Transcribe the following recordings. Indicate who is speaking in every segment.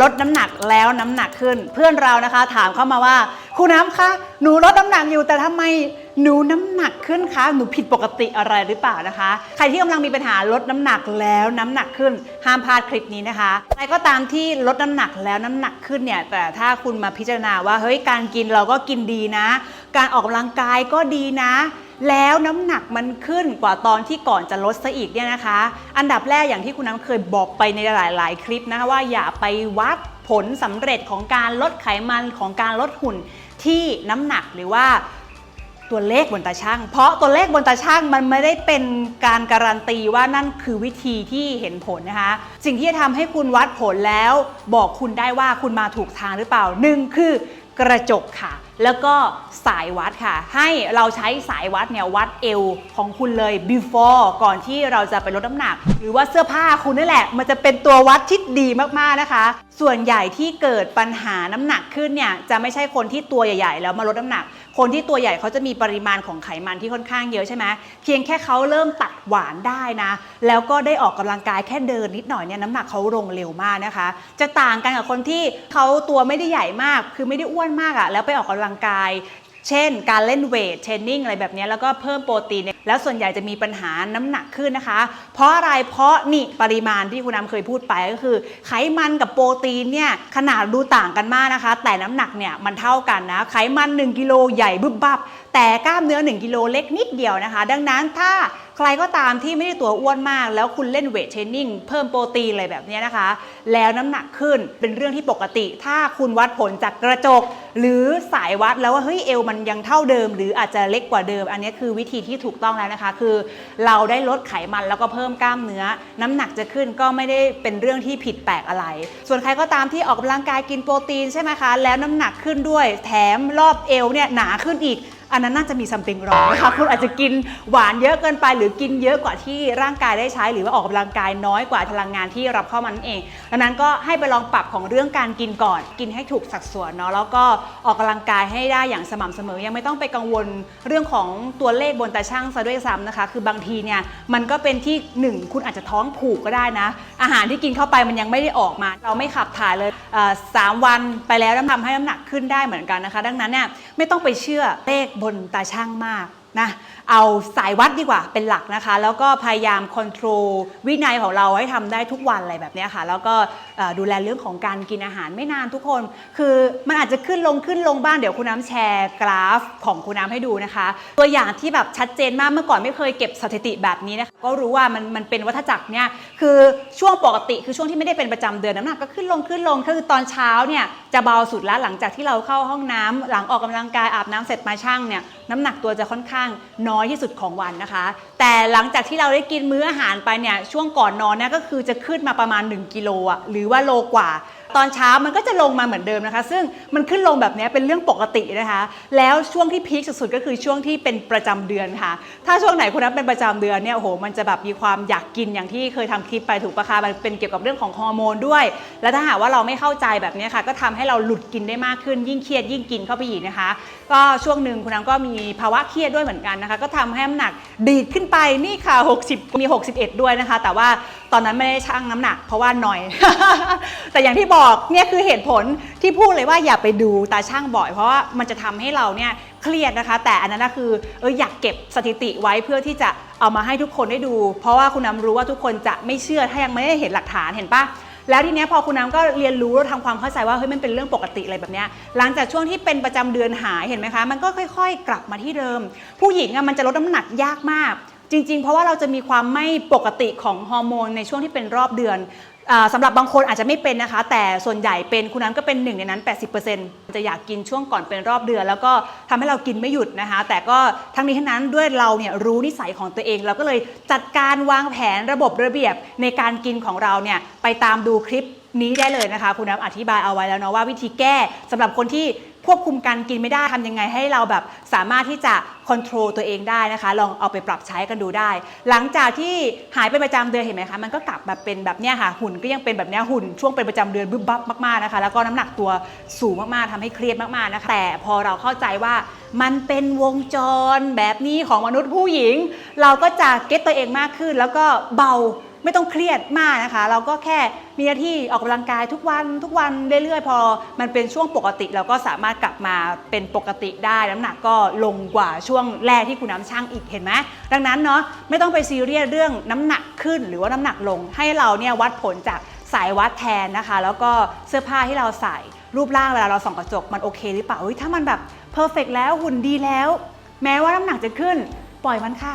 Speaker 1: ลดน้ำหนักแล้วน้ำหนักขึ้น เพื่อนเรานะคะ ถามเข้ามาว่าครูน้ำคะหนูลดน้ำหนักอยู่แต่ทำไมหนูน้ำหนักขึ้นคะหนูผิดปกติอะไรหรือเปล่านะคะ ใครที่กำลังมีปัญหาลดน้ำหนักแล้วน้ำหนักขึ้น ห้ามพลาดคลิปนี้นะคะใครก็ตามที่ลดน้ำหนักแล้วน้ำหนักขึ้นเนี่ยแต่ถ้าคุณมาพิจารณาว่าเฮ้ยการกินเราก็กินดีนะ การออกกำลังกายก็ดีนะ แล้วน้ำหนักมันขึ้นกว่าตอนที่ก่อนจะลดซะอีกเนี่ยนะคะ อันดับแรกอย่างที่คุณน้ำเคยบอกไปในหลาย ๆ คลิปนะคะว่าอย่าไปวัดผลสำเร็จของการลดไขมันของการลดหุ่นที่น้ำหนักหรือว่าตัวเลขบนตาช่าง เพราะตัวเลขบนตาช่างมันไม่ได้เป็นการการันตีว่านั่นคือวิธีที่เห็นผลนะคะ สิ่งที่จะทำให้คุณวัดผลแล้ว บอกคุณได้ว่าคุณมาถูกทางหรือเปล่าหนึ่งคือกระจกค่ะแล้วก็สายวัดค่ะ ให้เราใช้สายวัดเนี่ยวัดเอวของคุณเลย before ก่อนที่เราจะไปลดน้ำหนัก หรือว่าเสื้อผ้าคุณนั่นแหละ มันจะเป็นตัววัดที่ดีมากๆนะคะ ส่วนใหญ่ที่เกิดปัญหาน้ำหนักขึ้นเนี่ยจะไม่ใช่คนที่ตัวใหญ่ๆ แล้วมาลดน้ำหนัก คนที่ตัวใหญ่เขาจะมีปริมาณของไขมันที่ค่อนข้างเยอะใช่ไหมเพียงแค่เขาเริ่มตัดหวานได้นะ แล้วก็ได้ออกกำลังกายแค่เดินนิดหน่อยเนี่ยน้ำหนักเขาลงเร็วมากนะคะ จะต่างกันกับคนที่เขาตัวไม่ได้ใหญ่มาก คือไม่ได้อ้วนมากอะแล้วไปออกกำลังกาย เช่น การเล่นเวทเทรนนิ่งอะไรแบบนี้แล้วก็เพิ่มโปรตีนแล้วส่วนใหญ่จะมีปัญหาน้ำหนักขึ้นนะคะ เพราะอะไรเพราะนี่ปริมาณที่คุณน้ำเคยพูดไปก็คือ ไขมันกับโปรตีนเนี่ยขนาดดูต่างกันมากนะคะ แต่น้ำหนักเนี่ยมันเท่ากันนะไขมัน 1กิโลใหญ่บึบบับแต่กล้ามเนื้อ 1กิโลเล็กนิดเดียวนะคะ ดังนั้นถ้า ใครก็ตามที่ไม่ได้ตัวอ้วนมาก แล้วคุณเล่นเวทเทรนนิ่งเพิ่มโปรตีนอะไรแบบนี้นะคะ แล้วน้ำหนักขึ้นเป็นเรื่องที่ปกติ ถ้าคุณวัดผลจากกระจก หรือสายวัดแล้วว่าเฮ้ยเอวมันยังเท่าเดิม หรืออาจจะเล็กกว่าเดิม อันนี้คือวิธีที่ถูกต้องแล้วนะคะ คือ เราได้ลดไขมันแล้วก็เพิ่มกล้ามเนื้อ น้ำหนักจะขึ้นก็ไม่ได้เป็นเรื่องที่ผิดแปลกอะไร ส่วนใครก็ตามที่ออกกำลังกายกินโปรตีนใช่ไหมคะ แล้วน้ำหนักขึ้นด้วย แถมรอบเอวเนี่ยหนาขึ้นอีก อันนั้นน่าจะมีซัมติงรองนะคะคุณอาจจะกินหวานเยอะเกินไป หรือกินเยอะกว่าที่ร่างกายได้ใช้ หรือว่าออกกำลังกายน้อยกว่าพลังงานที่รับเข้ามันเองดังนั้นก็ให้ไปลองปรับของเรื่องการกินก่อน กินให้ถูกสัดส่วนเนาะแล้วก็ออกกำลังกายให้ได้อย่างสม่ำเสมอ ยังไม่ต้องไปกังวลเรื่องของตัวเลขบนตาช่างซะด้วยซ้ำนะคะ คือบางทีเนี่ยมันก็เป็นที่หนึ่งคุณอาจจะท้องผูกก็ได้นะ อาหารที่กินเข้าไปมันยังไม่ได้ออกมา เราไม่ขับถ่ายเลยสามวันไปแล้วแล้วทำให้น้ำหนักขึ้นได้เหมือนกันนะคะ ดังนั้นเนี่ยไม่ต้องไปเชื่อเลขบนตาช่างมาก นะเอาสายวัดดีกว่าเป็นหลักนะคะ แล้วก็พยายามค o n t r o l วินัยของเราให้ทำได้ทุกวันอะไรแบบนี้ค่ะ แล้วก็ดูแลเรื่องของการกินอาหารไม่นานทุกคน คือมันอาจจะขึ้นลงขึ้นลงบ้าง เดี๋ยวคุณน้ำแชร์กราฟของคุณน้ำให้ดูนะคะ ตัวอย่างที่แบบชัดเจนมากเมื่อก่อนไม่เคยเก็บสถิติแบบนี้นะคะก็รู้ว่ามันมันเป็นวัฏจักรเนี่ยคือช่วงปกติคือช่วงที่ไม่ได้เป็นประจำเดือนน้ำหนักก็ขึ้นลงขึ้นลงคือตอนเช้าเนี่ยจะเบาสุดแล้วหลังจากที่เราเข้าห้องน้ำหลังออกกำลังกายอาบน้ำเสร็จมาชั่งเนี่ยน้ำหนักตัวจะค่อนข้างน้อยที่สุดของวันนะคะ แต่หลังจากที่เราได้กินมื้ออาหารไปเนี่ยช่วงก่อนนอนเนี่ยก็คือจะขึ้นมาประมาณ 1 กิโลอะหรือว่าโลกว่า ตอนเช้ามันก็จะลงมาเหมือนเดิมนะคะ ซึ่งมันขึ้นลงแบบนี้เป็นเรื่องปกตินะคะ แล้วช่วงที่พีคสุดๆก็คือช่วงที่เป็นประจำเดือนค่ะ ถ้าช่วงไหนคุณนับเป็นประจำเดือนเนี่ยโอ้โหมันจะแบบมีความอยากกินอย่างที่เคยทำคลิปไปถูกปะคะมันเป็นเกี่ยวกับเรื่องของฮอร์โมนด้วย แล้วถ้าหากว่าเราไม่เข้าใจแบบนี้ค่ะ ก็ทำให้เราหลุดกินได้มากขึ้น ยิ่งเครียดยิ่งกินเข้าไปอีกนะคะ ก็ช่วงหนึ่งคุณน้ำก็มีภาวะเครียดด้วยเหมือนกันนะคะ ก็ทำให้น้ำหนักดีดขึ้นไปนี่ค่ะ 60 มี 61 ด้วยนะคะ แต่ว่า ตอนนั้นไม่ได้ชั่งน้ำหนัก เพราะว่าหน่อย แต่อย่างที่บอกเนี่ยคือเหตุผลที่พูดเลยว่าอย่าไปดูตาช่างบ่อย เพราะว่ามันจะทำให้เราเนี่ยเครียดนะคะ แต่อันนั้นก็คือเอออยากเก็บสถิติไว้เพื่อที่จะเอามาให้ทุกคนได้ดู เพราะว่าคุณน้ำรู้ว่าทุกคนจะไม่เชื่อถ้ายังไม่ได้เห็นหลักฐานเห็นปะแล้วทีเนี้ยพอคุณน้ำก็เรียนรู้แล้วทำความเข้าใจว่าเฮ้ยมันเป็นเรื่องปกติอะไรแบบเนี้ยหลังจากช่วงที่เป็นประจำเดือนหายเห็นไหมคะ มันก็ค่อย ๆ กลับมาที่เดิม ผู้หญิงอะมันจะลดน้ำหนักยากมาก จริง ๆ เพราะว่าเราจะมีความไม่ปกติของฮอร์โมนในช่วงที่เป็นรอบเดือนอ่าสำหรับบางคนอาจจะไม่เป็นนะคะ แต่ส่วนใหญ่เป็นคุณน้ำก็เป็นหนึ่งในนั้น 80%จะอยากกินช่วงก่อนเป็นรอบเดือน แล้วก็ทำให้เรากินไม่หยุดนะคะ แต่ก็ทั้งนี้ทั้งนั้นด้วยเราเนี่ยรู้นิสัยของตัวเอง เราก็เลยจัดการวางแผนระบบระเบียบในการกินของเราเนี่ยไปตามดูคลิป นี้ได้เลยนะคะ คุณน้ำอธิบายเอาไว้แล้วเนาะว่าวิธีแก้สำหรับคนที่ควบคุมการกินไม่ได้ทำยังไงให้เราแบบสามารถที่จะค o n t r o l ตัวเองได้นะคะ ลองเอาไปปรับใช้กันดูได้ หลังจากที่หายเป็นประจำเดือนเห็นไหมคะ มันก็กลับแบบเป็นแบบเนี้ยค่ะ หุ่นก็ยังเป็นแบบเนี้ยหุ่นช่วงเป็นประจำเดือนบึ้บบับมากๆนะคะ แล้วก็น้ำหนักตัวสูงมากๆทำให้เครียดมากๆนะคะ แต่พอเราเข้าใจว่ามันเป็นวงจรแบบนี้ของมนุษย์ผู้หญิง เราก็จะเก็ตตัวเองมากขึ้น แล้วก็เบา ไม่ต้องเครียดมากนะคะ เราก็แค่มีหน้าที่ออกกำลังกายทุกวันทุกวันเรื่อยๆ พอมันเป็นช่วงปกติเราก็สามารถกลับมาเป็นปกติได้น้ำหนักก็ลงกว่าช่วงแรกที่คุณน้ำช่างอีกเห็นไหมดังนั้นเนาะไม่ต้องไปซีเรียสเรื่องน้ำหนักขึ้นหรือว่าน้ำหนักลง ให้เราเนี่ยวัดผลจากสายวัดแทนนะคะ แล้วก็เสื้อผ้าที่เราใส่รูปร่างเวลาเราส่องกระจกมันโอเคหรือเปล่าถ้ามันแบบเพอร์เฟกแล้วหุ่นดีแล้ว แม้ว่าน้ำหนักจะขึ้นปล่อยมันค่ะ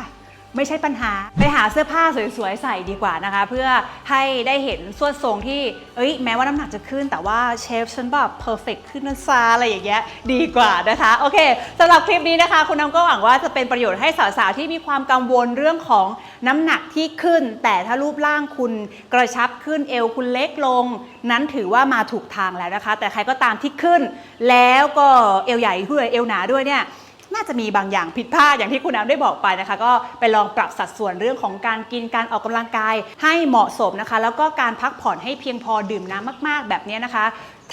Speaker 1: ไม่ใช่ปัญหา ไปหาเสื้อผ้าสวยๆ ใส่ดีกว่านะคะ เพื่อให้ได้เห็นส่วนทรงที่เอ้ยแม้ว่าน้ำหนักจะขึ้น แต่ว่าเชฟฉันแบบเพอร์เฟกขึ้นนะซาอะไรอย่างเงี้ยดีกว่านะคะ โอเคสำหรับคลิปนี้นะคะ คุณน้ำก็หวังว่าจะเป็นประโยชน์ให้สาวๆ ที่มีความกังวลเรื่องของน้ำหนักที่ขึ้น แต่ถ้ารูปร่างคุณกระชับขึ้นเอวคุณเล็กลง นั้นถือว่ามาถูกทางแล้วนะคะ แต่ใครก็ตามที่ขึ้น แล้วก็เอวใหญ่ด้วยเอวหนาด้วยเนี่ย น่าจะมีบางอย่างผิดพลาดอย่างที่คุณน้ำได้บอกไปนะคะ ก็ไปลองปรับสัดส่วนเรื่องของการกินการออกกำลังกายให้เหมาะสมนะคะ แล้วก็การพักผ่อนให้เพียงพอดื่มน้ำมาก ๆ แบบนี้นะคะ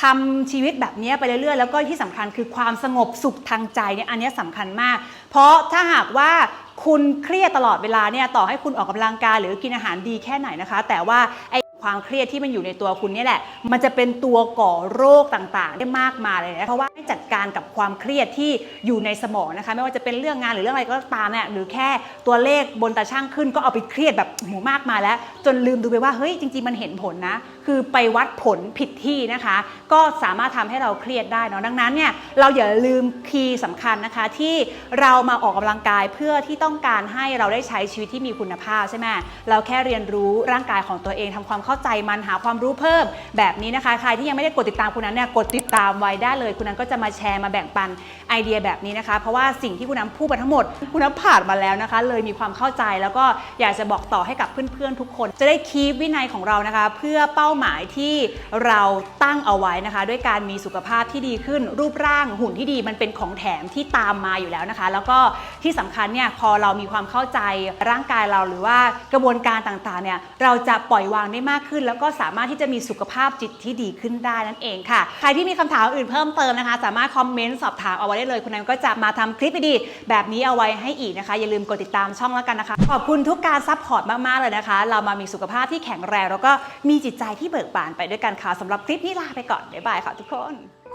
Speaker 1: ทำชีวิตแบบนี้ไปเรื่อยๆ แล้วก็ที่สำคัญคือความสงบสุขทางใจเนี่ยอันนี้สำคัญมาก เพราะถ้าหากว่าคุณเครียดตลอดเวลาเนี่ยต่อให้คุณออกกำลังกายหรือกินอาหารดีแค่ไหนนะคะ แต่ว่าไอ ความเครียดที่มันอยู่ในตัวคุณนี่แหละ มันจะเป็นตัวก่อโรคต่างๆ ได้มากมายเลยนะเพราะว่าให้จัดการกับความเครียดที่อยู่ในสมองนะคะ ไม่ว่าจะเป็นเรื่องงานหรือเรื่องอะไรก็ตามเนี่ยหรือแค่ตัวเลขบนตาช่างขึ้นก็เอาไปเครียดแบบหมูมากมาแล้ว จนลืมดูไปว่าเฮ้ยจริง ๆ มันเห็นผลนะ คือไปวัดผลผิดที่นะคะ ก็สามารถทำให้เราเครียดได้เนาะดังนั้นเนี่ยเราอย่าลืมคีย์สำคัญนะคะที่เรามาออกกำลังกายเพื่อที่ต้องการให้เราได้ใช้ชีวิตที่มีคุณภาพใช่ไหมเราแค่เรียนรู้ร่างกายของตัวเองทำความเข้าใจมันหาความรู้เพิ่มแบบนี้นะคะ ใครที่ยังไม่ได้กดติดตามคุณนั้นเนี่ยกดติดตามไว้ได้เลย คุณนั้นก็จะมาแชร์มาแบ่งปันไอเดียแบบนี้นะคะ เพราะว่าสิ่งที่คุณน้ำพูดมาทั้งหมด คุณน้ำผ่านมาแล้วนะคะ เลยมีความเข้าใจแล้วก็อยากจะบอกต่อให้กับเพื่อนๆทุกคน จะได้คีปวินัยของเรานะคะ เพื่อเป้าหมายที่เราตั้งเอาไว้นะคะ ด้วยการมีสุขภาพที่ดีขึ้นรูปร่างหุ่นที่ดีมันเป็นของแถมที่ตามมาอยู่แล้วนะคะ แล้วก็ที่สำคัญเนี่ยพอเรามีความเข้าใจร่างกายเราหรือว่ากระบวนการต่างๆเนี่ยเราจะปล่อยวางได้มากขึ้น แล้วก็สามารถที่จะมีสุขภาพจิตที่ดีขึ้นได้นั่นเองค่ะ ใครที่มีคำถามอื่นเพิ่มเติมนะคะ สามารถคอมเมนต์สอบถามเอาไว้ได้เลย คุณแนนก็จะมาทำคลิปดีๆแบบนี้เอาไว้ให้อีกนะคะ อย่าลืมกดติดตามช่องแล้วกันนะคะ ขอบคุณทุกการซัพพอร์ตมากๆเลยนะคะ เรามามีสุขภาพที่แข็งแรง แล้วก็มีจิตใจที่เบิกบานไปด้วยกันค่ะสำหรับคลิปนี้ลาไปก่อนบ๊ายบายค่ะทุกคน